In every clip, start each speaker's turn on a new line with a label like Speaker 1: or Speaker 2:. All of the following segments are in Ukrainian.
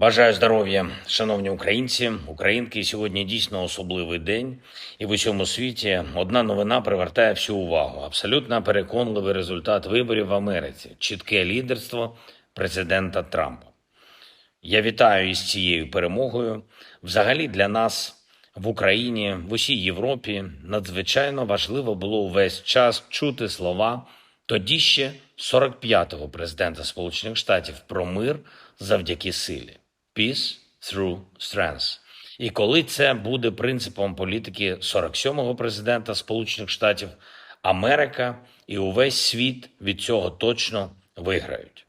Speaker 1: Бажаю здоров'я, шановні українці, українки. Сьогодні дійсно особливий день, і в усьому світі одна новина привертає всю увагу. Абсолютно переконливий результат виборів в Америці, чітке лідерство президента Трампа. Я вітаю із цією перемогою. Взагалі для нас в Україні, в усій Європі надзвичайно важливо було увесь час чути слова тоді ще 45-го президента Сполучених Штатів про мир завдяки силі. Peace through strength. І коли це буде принципом політики 47-го президента Сполучених Штатів, Америка і увесь світ від цього точно виграють.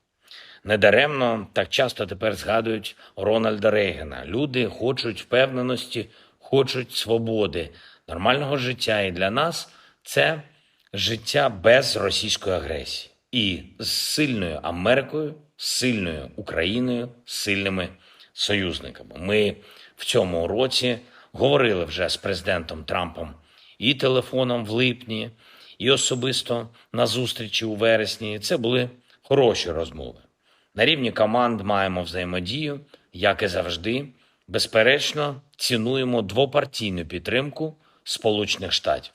Speaker 1: Недаремно так часто тепер згадують Рональда Рейгана. Люди хочуть впевненості, хочуть свободи, нормального життя. І для нас це життя без російської агресії і з сильною Америкою, з сильною Україною, з сильними союзниками. Ми в цьому році говорили вже з президентом Трампом і телефоном в липні, і особисто на зустрічі у вересні. Це були хороші розмови. На рівні команд маємо взаємодію, як і завжди. Безперечно, цінуємо двопартійну підтримку Сполучених Штатів.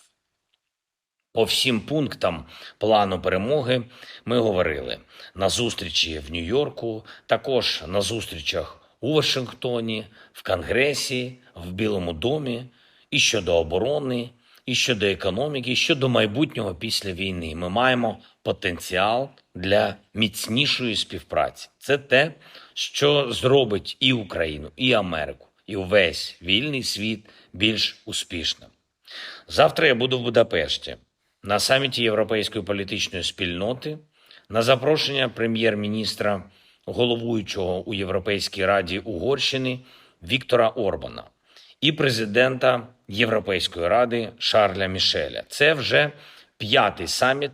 Speaker 1: По всім пунктам плану перемоги ми говорили на зустрічі в Нью-Йорку, також на зустрічах у Вашингтоні, в Конгресі, в Білому домі, і щодо оборони, і щодо економіки, і щодо майбутнього після війни. Ми маємо потенціал для міцнішої співпраці. Це те, що зробить і Україну, і Америку, і увесь вільний світ більш успішним. Завтра я буду в Будапешті на саміті Європейської політичної спільноти на запрошення прем'єр-міністра головуючого у Європейській раді Угорщини Віктора Орбана і президента Європейської ради Шарля Мішеля. Це вже п'ятий саміт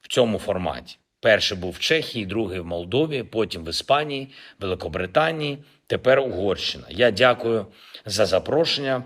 Speaker 1: в цьому форматі. Перший був в Чехії, другий в Молдові, потім в Іспанії, Великобританії, тепер Угорщина. Я дякую за запрошення.